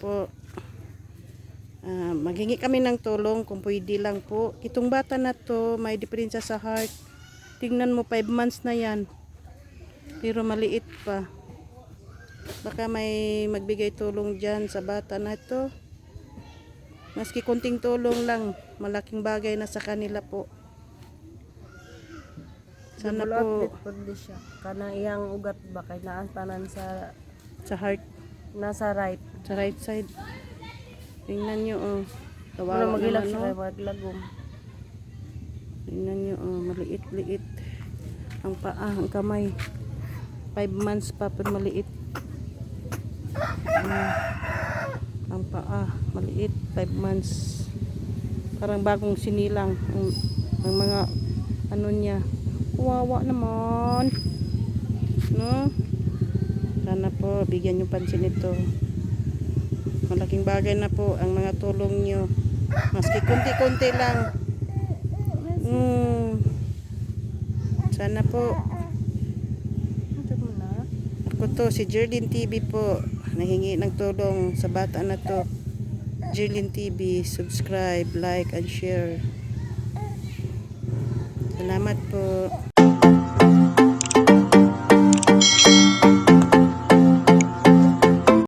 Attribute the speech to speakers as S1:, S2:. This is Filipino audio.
S1: po ah, maghingi kami ng tulong kung pwede lang po. Itong bata na to, may diferensya sa heart. Tingnan mo, 5 months na yan. Pero maliit pa. Baka may magbigay tulong dyan sa bata na to. Maski kunting tulong lang, malaking bagay na sa kanila po. Sana po.
S2: Kanang iyang ugat ba kay naa tanan sa
S1: sa heart,
S2: nasa right.
S1: Sa right side. Tingnan nyo, oh. Kawawa
S2: magilak
S1: naman,
S2: siya
S1: oh. Tingnan nyo, oh, maliit-liit. Ang paa, ang kamay. 5 months pa, pero maliit. Mm. Ang paa, maliit. 5 months. Parang bagong sinilang. Ang, ang mga, ano niya. Kawawa naman. No? Sana po, bigyan nyo pansin ito. Malaking bagay na po ang mga tulong nyo. Maski kunti-kunti lang. Mm. Sana po. Ako to, si Jerlyn TV po. Nahingi ng tulong sa bata na to. Jerlyn TV, subscribe, like, and share. Salamat po.